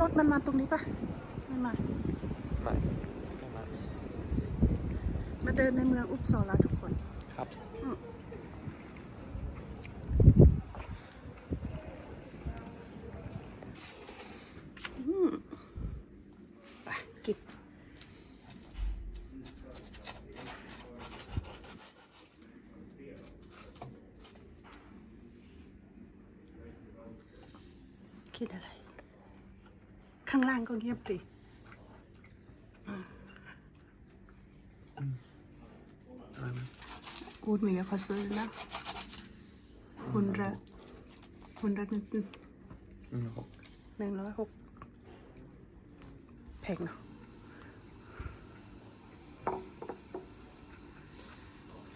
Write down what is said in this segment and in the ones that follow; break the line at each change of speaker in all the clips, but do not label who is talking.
รถมันมาตรงนี้ปะไม่มา
ไม่ไม่มา
มาเดินในเมืองอุปสอละทุกคน
ครับ
ไปกินคิดอะไร ข้างล่างก็เงียบดิกูดมีกับเขาซื้อนะคุณระคุณระหนึ่ง
อืมครับ
หนึ่งร้อยหกแพงเนาะ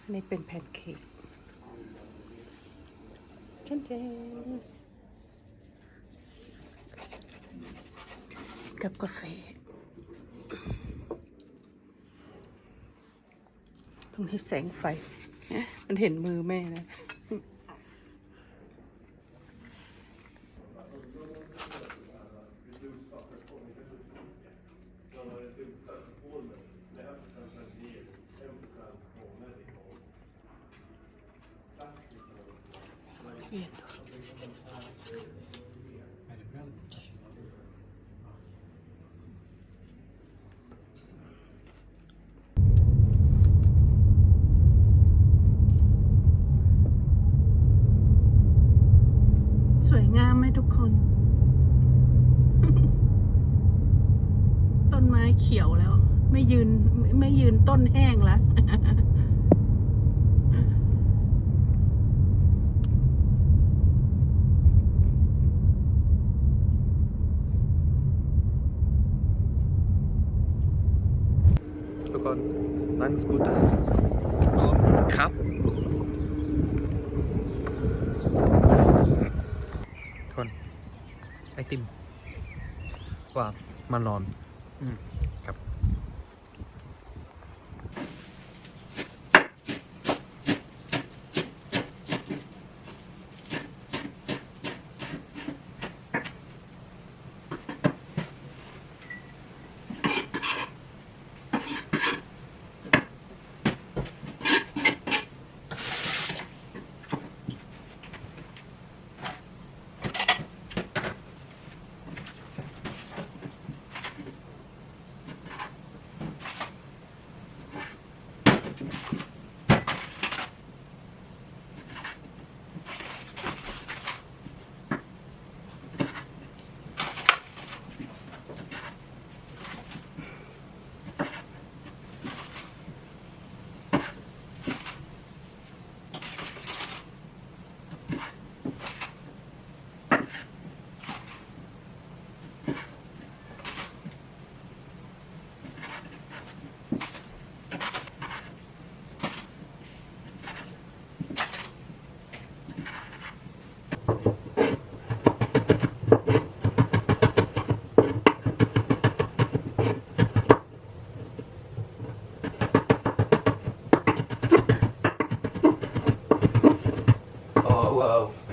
อันนี้เป็นแพนเค้กเจนเจน กับกาแฟ ตรงนี้แสงไฟเนี่ยมันเห็นมือแม่นะ Viendo. สวยงามไหมทุกคน ต้นไม้เขียวแล้ว ไม่ยืนไม่ไม่ยืน ต้นแห้งแล้ว
ทุกคนนั่งสกูตเตอร์ครับทุกคนไอติมว่ามันร้อน อืมครับ
Oh,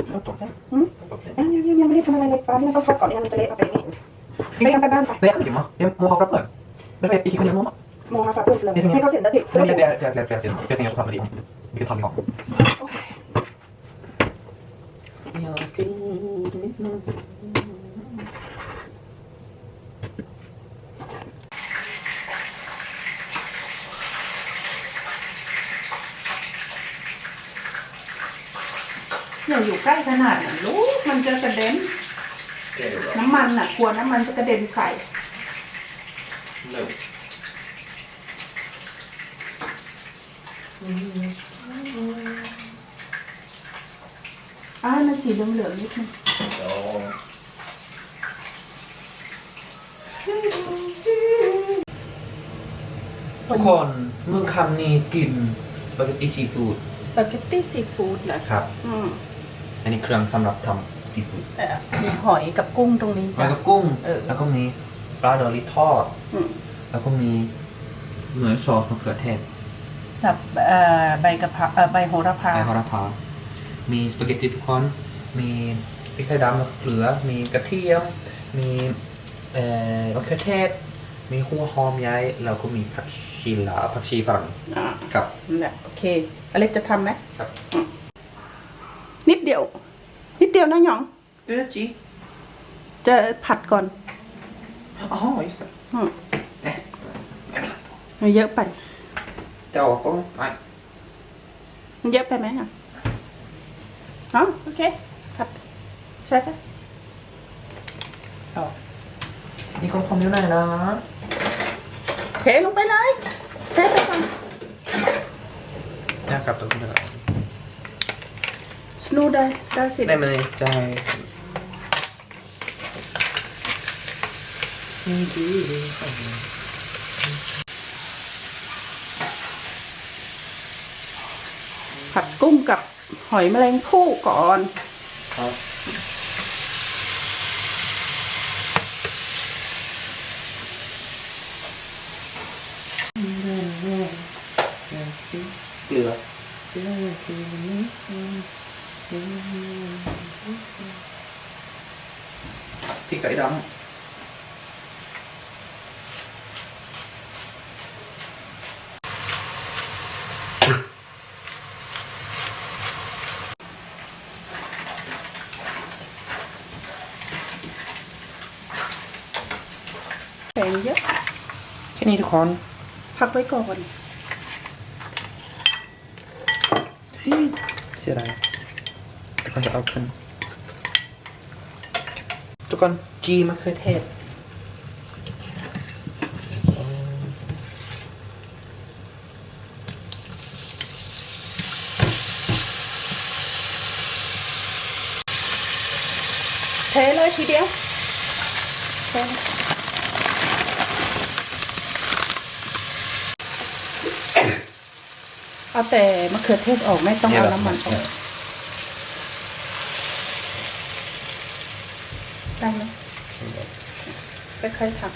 นะวันนี้ดูหั่นเนี่ยจะหั่นเอานิ้วแบบปิดตาไว้เนี่ย
Nej, jag är full.
แม่แม่กินแม่กินตามให้แม่กินหน่อยดิ
Jag är full.
ฟิลดึกเลยกินอันนี้ก็กินอันนู้น
Är det?
ได้ดูเลยแก
Tack, tack, tack, tack.
ทำให้กินหน่อยนะแม่เอาปลาเหมือนวันนั้นหรือเปล่าฮะแม่เอาปลาเหมือนวันนั้นเอาดูสิเด็ดโอเคเออนี่
Fish, va? Ja.
เอาไม่เอา
Förlåt, ja. Mm, förlåt, okej.
อืม
Okej.
ยังยังยังไม่ได้ทำอะไรเลยปลาเนี่ยต้องทอดก่อนเนี่ยมันจะเละเอาไปนี่ไปทำไปบ้านไป
Nej, jag kan inte, Jag må ha frappar. Men jag gick ner mamma.
โมฮาฟาเพิ่มเลยให้เขาเสร็จแล้วดิ
Nej, det är flera, flera, flera sidan. Jag tänker att jag tar med din. Vilket handling har.
อย่า อยู่ใกล้ขนาดนั้นลูกมันจะกระเด็น
Det är bra.
น้ำมันอะกลัวน้ำมันจะกระเด็นใส่
Nu.
อ่ามันสีเหลืองๆนิดนึง
Ja.
เทุ
กคนเมื่อคำนี้กินสปาเกตตี้ซีฟู้ด
สปาเกตตี้ซีฟู้ดเหรอ
ครับ
อืม
อันนี้เครื่องสำหรับทำซีฟู้ด
เอ่อมีหอยกับกุ้งตรงนี้
แล้
จ้ะ
วก็กุ้ง
เออ
แล้วก็มีปลาดอลลี่ทอด
อืม
แล้วก็มีเหมือนซอสมะเขือเทศ
กับเอ่อใบกะเพราเอ่อใบโหระพา
ไอฮอราพา มีสปาเกตตี้ทุกคนมีพริกไทยดำมะเขือ มีกระเทียม มีเอ่อมะเขือเทศ มีหัวหอมใหญ่แล้วก็มีผักชีลาวผักชีฝรั่ง
อ่า
กับ
นั่นแหละโอเคอเล็กจะทำไหม
ครับ
นิดเดียว นิดเดียวนะหยอง
เออจี
จะผัดก่อน
อ๋อ just det
อืม
เอ๊ะ
มันเยอะไป
จะออกก็ไม่
มันเยอะไปไหมอะอ๋อโอเคผัดใช่ปะอ๋อ
นี่ของผมอยู่ไหนนะ
เทลงไปเลยเทไปก่อน
นะครับตั วนี้ครับ
สนูได้ได้สิ
ได้มาในใจนี่ดีดีครับ
ผัดกุ้งกับหอยแมลงภู่ก่อน
ครับ เกลือ พริกไก่ดำ
แข็งเยอะ
แค่นี้ทุกคน
พักไว้ก่อน
เสียดายทุกคนจะเอาขึ้นทุ กคนจีมะเขือเทศ
เทเลยทีเดียวเทเอาแต่มะเขือเทศออกไม่ต้องเอาน้ำมันออกได้ไหม ค่อยๆทำ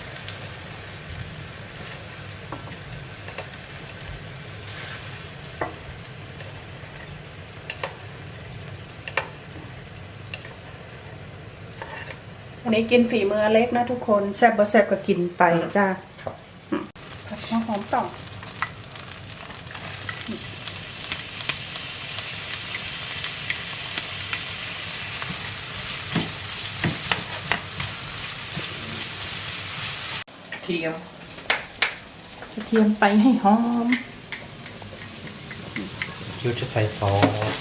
อันนี้กินฝีมือเล็กนะทุกคนแซ่บบ่แซ่บก็กินไปจ้า
ครับ
ผัดหัวหอมต่อ
เทียม
กระเทียมไปให้หอม
ยูจะใส่ซอส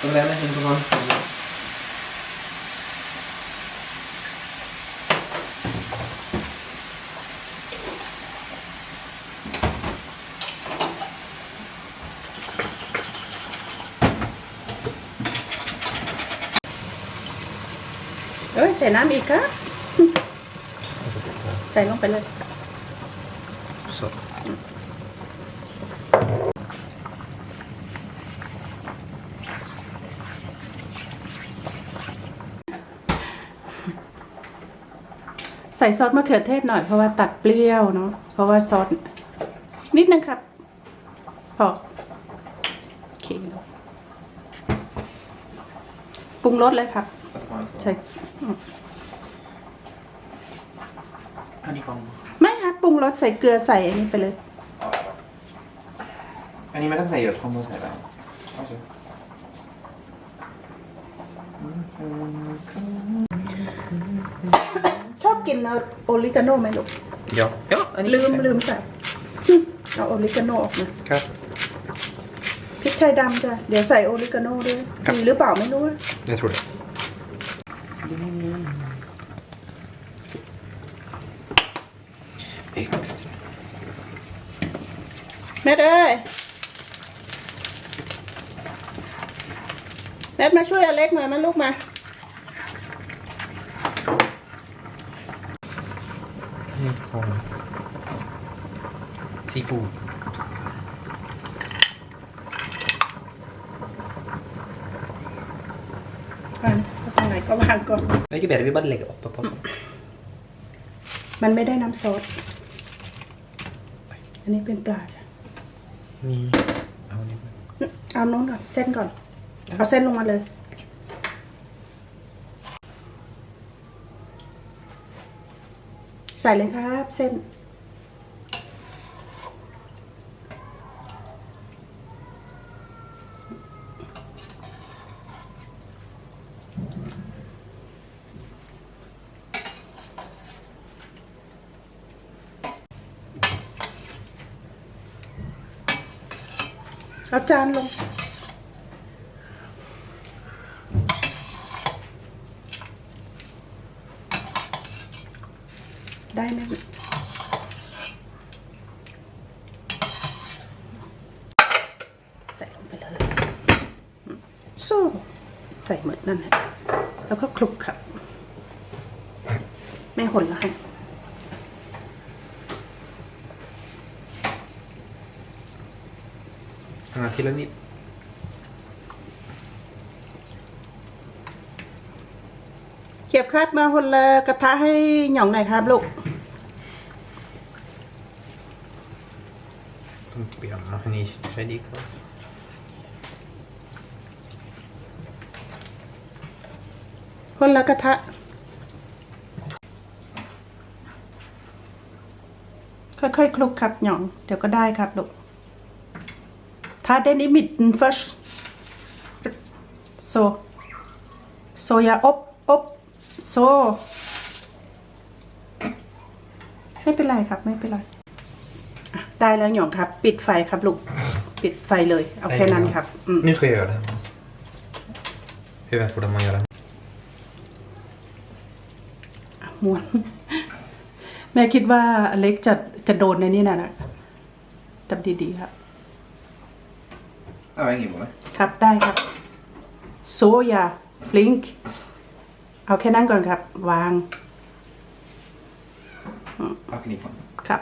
ตรงแล้วนะทุกคน
เอ้ย ใส่น้ำอีกครับใส่ลงไปเลย
สด
ใส่ซอสมะเขือเทศหน่อยเพราะว่าตัดเปรี้ยวเนาะเพราะว่าซอสนิดนึงครับพอโอเคปรุงรสเลยครับ ใช่ อืม
อันนี้ของ
ไม่ครับปรุงรสใส่เกลือใส่อันนี้ไปเลย
อันนี้ไม่ต้องใส่เยอะคอมโบใส่แล้วโอเค
ชอบกินโอริกาโน่ไหมลูก
เดี๋ยวเดี๋ยวอันนี้
ลืมลืมใส่เอาโอริกาโน่ออกมา
ครับ
พริกไทยดำจ้ะเดี๋ยวใส่โอริกาโน่ด้วย
ครับ
มีหรือเปล่าไม่รู้
Jag tror det.
แม่เอ้ย แมทมาช่วยอเล็กหน่อยมาลูกมา
นี่ทุกคนซีฟู้ด
วางตรงไหนก็วางก่อน
ไม่กี่แบบวิบัติเหล็กออกปะปะ
มันไม่ได้น้ำซอส อันนี้เป็นปลาจ้ะ
มีเอานี่มา
เอาโน้นก่อนเส้นก่อน เอาเส้นลงมาเลย ใส่เลยครับ เส้น จานลง ได้ไหมใส่ลงไปเลยสู้ใส่เหมือนนั่นแหละแล้วก็คลุกครับไม่หนแล้วให้า
ทีละนิด
เขียบครับมาคนละกระทะให้หย่องหน่อยครับลูก
ต้องเปลี่ยนนะอันนี้ใช้ดีกว่า
คนละกระทะค่อยๆคลุกครับหย่อง เดี๋ยวก็ได้ครับลูก ถ้าได้นิมิตฟัชโซโซยาอบอบโซไม่เป็นไรครับไม่เป็นไรอะได้แล้วหย่องครับ ปิดไฟครับลูก ปิดไฟเลย เอาแค่นั้นครับอืม
Nu ska jag göra det. Hur vet hur man gör det?
ม้วนแม่คิดว่าอเล็กจะจะโดนในนี่นะนะจับดีๆครับ
Ja, ingen mål.
ครับได้ครับ โซยาฟลิงค์เอาแค่นั้นก่อนครับ วาง
Ja, knipan.
ครับ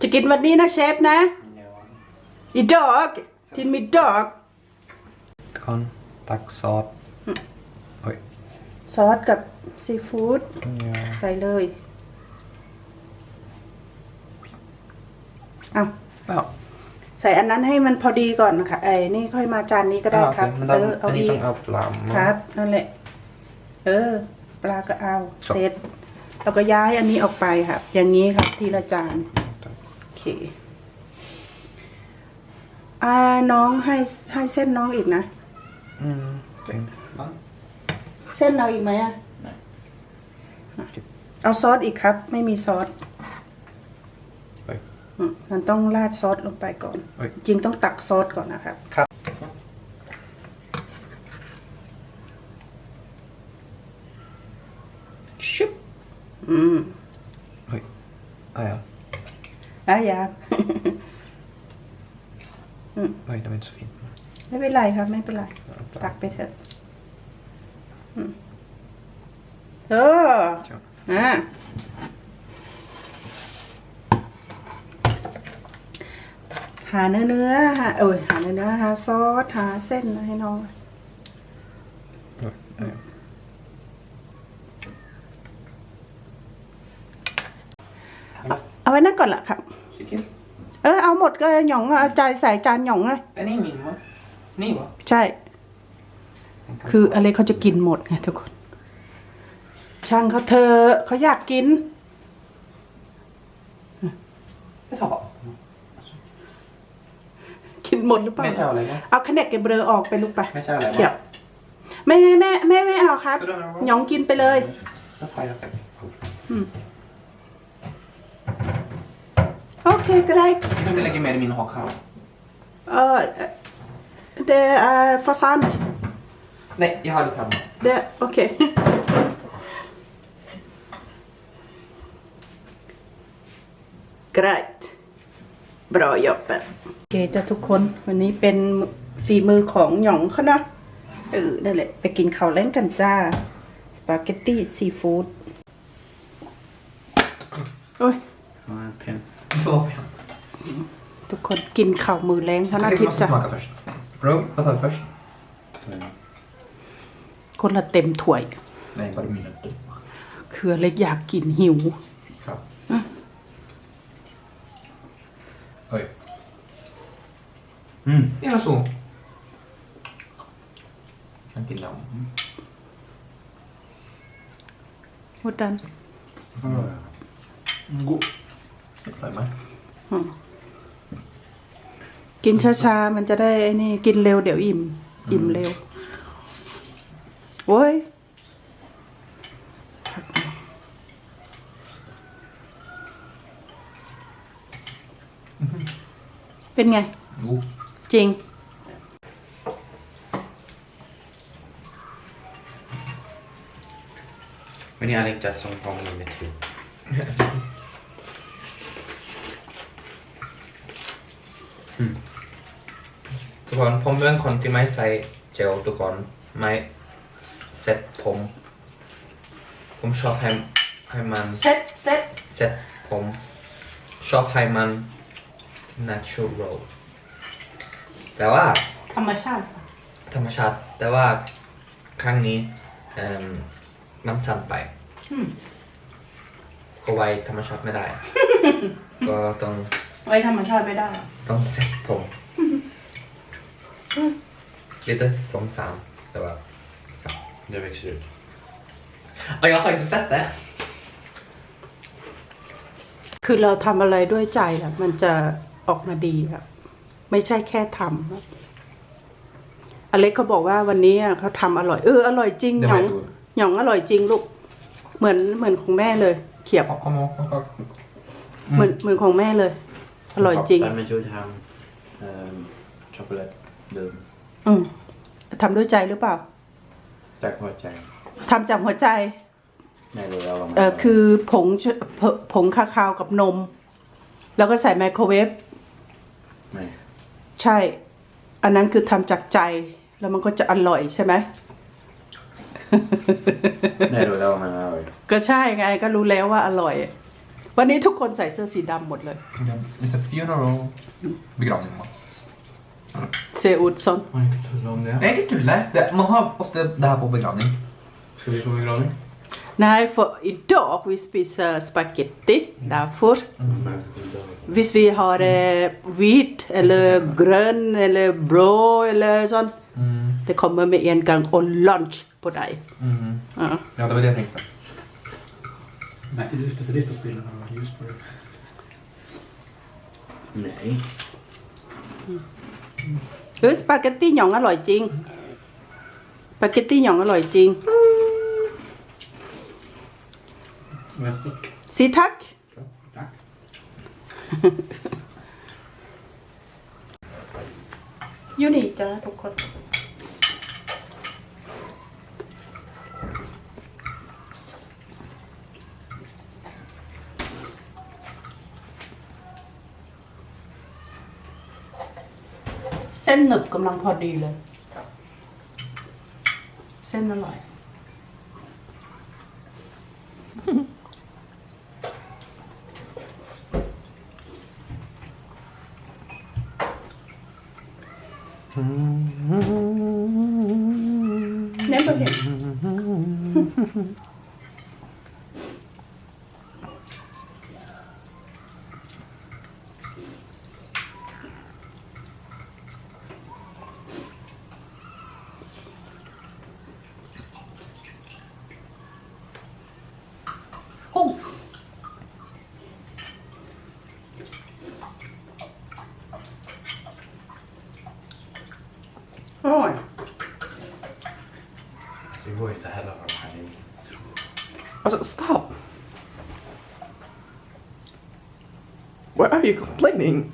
จะกินวันนี้นะเชฟนะ อีดอกทินมีดอก
Kan, tack sås. Oj.
ซอสกับซีฟู้ด
Ja.
ใส่เลย เอา
Ja.
ใส่อันนั้นให้มันพอดีก่อนนะคะไอ้นี่ค่อยมาจานนี้ก็ได้
Ja,
ครับ
okej, men
เอ
den,
อเอา
den
อี
är
ก
inte upp lamm.
ครับ นั่นแหละ เออ ปลาก็เอา
ครับ
เสร็จแล้วก็ย้ายอันนี้ออกไปครับ อย่างนี้ครับทีละจาน
Tack.
โอเค อ่าน้องให้ให้เส้นน้องอีกนะ
Mm. tänkte. Va?
เส้นเราอีกไหมอะ เอาซอสอีกครับ ไม่มีซอส
Oj.
อืมมันต้องราดซอสลงไปก่อน
เอ้ย
จริงต้องตักซอสก่อนนะครับ
ครับ
ชุบอืม
Oj. Ah, ja.
อะยา
Oj, det var inte så fint.
ไม่เป็นไรครับ ไม่เป็นไรตักไปเถอะอืมเออ
Ja.
อะหาเนื้อเนื้อหาเอ้ยหาเนื้อเนื้อหาซอสหาเส้นให้น้อง
Oj. Ah, ja.
เอาไว้นั่นก่อนละครับ
Chicken.
เออเอาหมดก็หย่องเอาใจใส่จานหย่องเลย
Är ni min va? Ni va?
ใช่ คืออะไรเขาจะกินหมดไงทุกคน ช่างเขาเธอะเขาอยากกิน
Jag sa bara.
กินหมดหรือเปล่า
ไม่ใช่อะไรนะ
เอาขนกเกเบรอออกไปลูกไป
ไม่ใช่อะไรนะ
เขียบไม่ไม่แม่แม่ไม่เอาครับ
ไม่ต้องเอา
หยองกินไปเลย
Då tar jag det.
อืมโอเคก็ได้
Jag vill lägga med i min hakkall.
เออ det är för sant.
Nej, jag har lite hemma.
Det, okej. Grejt. Bra jobbat. โอเคจ้ะทุกคนวันนี้เป็นฝีมือของหยองเขานะเออนั่นแหละไปกินข้าวแล้งกันจ้า สปาเกตตี้ซีฟู้ดโอ้ย
Ja, en pin.
ทุกคนกินข้าวมือแรงเท่านั้น
Okej,
ทิ
vi
พย์
måste
จ้ะ
smaka först. Bro, vad tar vi först?
คนละเต็มถ้วย
Nej, bara mina.
คือเล็กอยากกินหิว
Ja. Oj.
Mm.
Ja, så. En till dem.
หมดดัน
God. För mig.
กินช้าๆ มันจะได้ไอ้นี่กินเร็วเดี๋ยวอิ่ม อิ่มเร็ว โอ้ยเป็นไง
God.
จริง
วันนี้อะไรจัดทรงพองมันไม่ถูก
ทุกคนผมเป็นคนที่ไม่ใส่เจลทุกคนไม่เซ็ตผม ผมชอบให้ให้มัน
เซ็ตเซ็ต
เซ็ตผมชอบให้มัน natural แต่ว่า
ธรรมชาติ
ธรรมชาติ แต่ว่าครั้งนี้เอิ่มมันสั้นไป
อืม
ก็ไว้ธรรมชาติไม่ได้ ก็ต้อง
ไว้ธรรมชาติไม่ได้
ต้องเซ็ตผม lite som Sam. Det var...
Det växer ut.
Ja, jag har inte sett det.
คือเราทำอะไรด้วยใจแหละมันจะออกมาดีครับไม่ใช่แค่ทำครับอเล็กเขาบอกว่าวันนี้อะเขาทำอร่อยเอออร่อยจริง
เดี๋
ห
ยวย
อง
ให้ดู
หยองอร่อยจริงลูก เหมือนเหมือนของแม่เลย เขียบ
Kom, kom, kom, kom.
เหมือนเหมือนของแม่เลย อร่อยจริง
Pappa med gjorde han um, chocolate dum.
อืมทำด้วยใจหรือเปล่า
Tack för att jag
ทำจากหัวใจ
Nej, det var
เออคือผงชผผงคาคาวกับนม แล้วก็ใส่ไมโครเวฟ
Nej.
ใช่ อันนั้นคือทำจากใจ แล้วมันก็จะอร่อยใช่ไหม
Nej, det var man har
ก็ใช่ไงก็รู้แล้วว่าอร่อย วันนี้ทุกคนใส่เสื้อสีดำหมดเลย
Lite funeral begravning. man.
เซอุดซอน
Man kan tulla om det.
Nej, inte tulla. Det, man har ofta det här på begravning.
Ska vi på begravning?
Nej, for idag vi spiser spaghetti derfor.
Mm.
Hvis vi har eh, hvit eller grønn eller blå eller sånn,
Mm.
det kommer med en gang og lunch på deg.
Mm.
Ja.
Ja, det var det jag tänkte.
Märkte du specialist på spelen när det var ljus på det?
Nej.
เฮ้ยสปาเกตตี้หยองอร่อยจริง สปาเกตตี้หยองอร่อยจริง
Väldigt.
สีทัก
Tack.
อยู่นี่จ้ เส้นหนึบกำลังพอดีเลย เส้นอร่อย Never hit. Oh. Oj.
Det går inte heller att ha det här i.
Alltså, stop! Why are you complaining?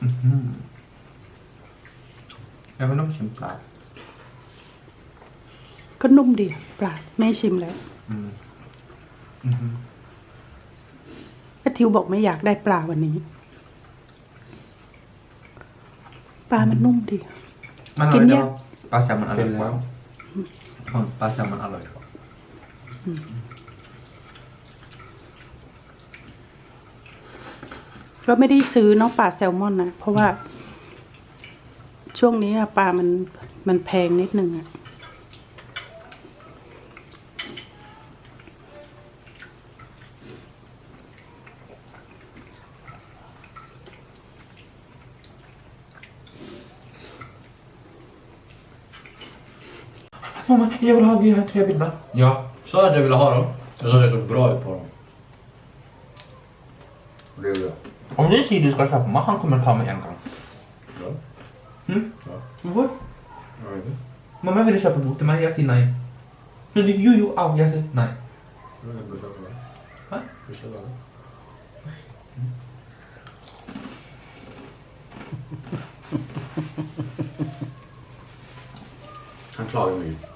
Mhm. Jag vill nog kämpa.
ก็นุ่มดีปลาแม่ชิมแล้ว
Mm. Mhm.
ป้าทิวบอกไม่อยากได้ปลาวันนี้ ปลามันนุ่มดี
Men
Vilken
det
hjälp?
var pasta man
Till
alla
vad?
Ja, pasta man alla kvar.
ก็ไม่ได้ซื้อเนาะปลาแซลมอนนะ เพราะว่า ช่วงนี้อะปลามันมันแพงนิดนึงอะ
Mamma, jag vill ha de här tre bilderna.
Ja, sa att jag ville ha dem. Jag sa att jag såg bra ut på dem. Och det gjorde jag.
Om ni säger du ska köpa han kommer ta mig en gång.
Ja.
Mm?
Ja.
Varför?
Jag vet inte.
Mamma ville köpa bok till mig, jag säger nej. Hon säger jo, jo, au, jag säger nej.
Jag vet inte vad jag ska göra.
Va?
Jag ska göra det. Han klagar mycket.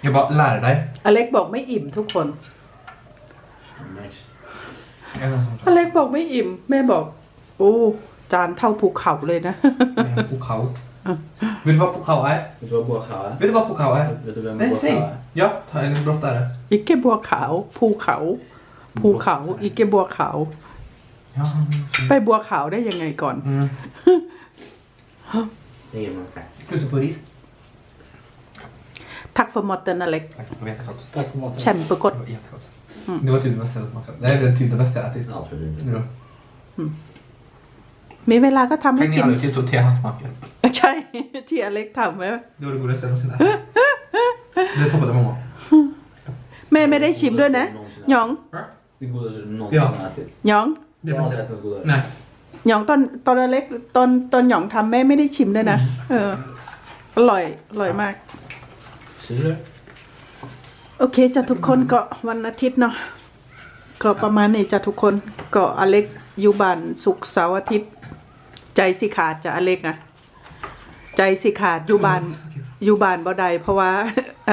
Jag bara, lär dig.
อเล็กบอกไม่อิ่มทุกคน
Nice.
อเล็กบอกไม่อิ่ม แม่บอก โอ้ จานเท่าภูเขาเลยนะ
Pokal. Vet du vad pokal är?
Vet du vad båkau är?
Vet du vad pokal är?
Vet du vem
Nej,
båkau
säg.
är?
Ja, ta en brottare.
อิเกบัวขาวภูเขาภูเขาอิเกบัวขาว
Ja.
ไปบัวขาวได้ยังไงก่อน
Mm.
Det är man kan.
Plus på ris.
ทักฟอร์มอตเตนอเล็ก
Tack, det var jättegott.
Tack för maten.
แชมป์ปรากฏ
Det var jättegott. Det var typ det bästa jag smakat. Det är väl typ det bästa jag ätit.
Absolut
Nu
inte.
Då.
มีเวลาก็ทำให้
Kan ni
กิน
aldrig tillstå hans smaker?
ใช่ ที่อเล็กทำไว้
Det var det godaste jag någonsin ätit. Det toppade mamma.
แม่ไม่ได้ชิมด้วยนะหยอง
Det godaste du någonsin
Ja.
har ätit.
หยอง
Det
Jag har aldrig
bästa.
ätit något godare.
Nej.
หยองตอนตอนอเล็กตอนตอนหยองทำแม่ไม่ได้ชิมด้วยนะ เออ อร่อยอร่อยมาก
Ser du?
โอเคจ้ะทุกคนก็วันอาทิตย์เนาะก็ประมาณนี้จ้ะทุกคนก็อเล็กอยู่บ้านศุกร์เสาร์อาทิตย์ ใจสิขาดจ้ะอเล็กอะใจสิขาดอยู่บ้านอยู่บ้านบ่ได้เพราะว่าไอ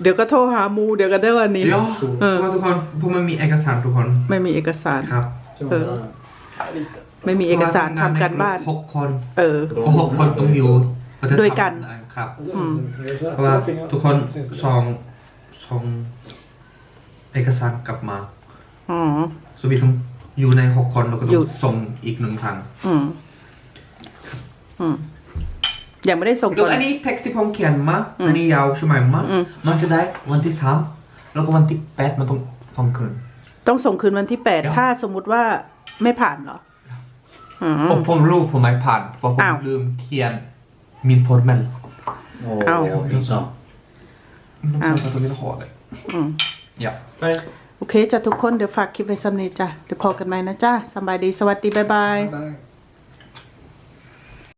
เดี๋ยวก็โทรหาหมูเดี๋ยวก็ได้วันนี้
Ja,
Mm.
och ทุกคนผมมันมีเอกสารทุกคน
ไม่มีเอกสาร
ครับ
Ska
Ö.
man ta den?
ไม่มีเอกสารทำการบ้าน
หกคน
เออ
ก็หกคนต้องอยู่เราจะ
ด้วยกัน
ทำได้ครับ
Mm.
เพราะว่าทุกคนส่งส่งเอกสารกลับมา
อ๋อ
สวีต้อง อยู่ในหกคนแล้วก็
อยู่
ต้องส่งอีกหนึ่งครั้ง
อืม อืม ยังไม่ได้ส่ง
ดู
ก่อน
อันนี้เท็กซ์ที่ผมเขียนมา
อืม
อันนี้ยาวใช่ไหมมา
อืม
มันจะได้วันที่สามแล้วก็วันที่แปดมันต้องส่งคืน
ต้องส่งคืนวันที่แปด
เดี๋ยว
ถ้าสมมุติว่าไม่ผ่านเหรอ อืม
ผมผมรู้ผมไม่ผ่านเพราะผม
อ้าว
ลืมเขียนมินฟอร์แมล
Åh,
Au.
pinsamt.
น้องชายตัวนี้ต้อ
โอเคจ้ะทุกคนเดี๋ยวฝากคลิปไว้สำเนีจ้ะเดี๋ยวพอกันใหม่นะจ้าสบายดีสวัสดีบ๊ายบาย
Bye.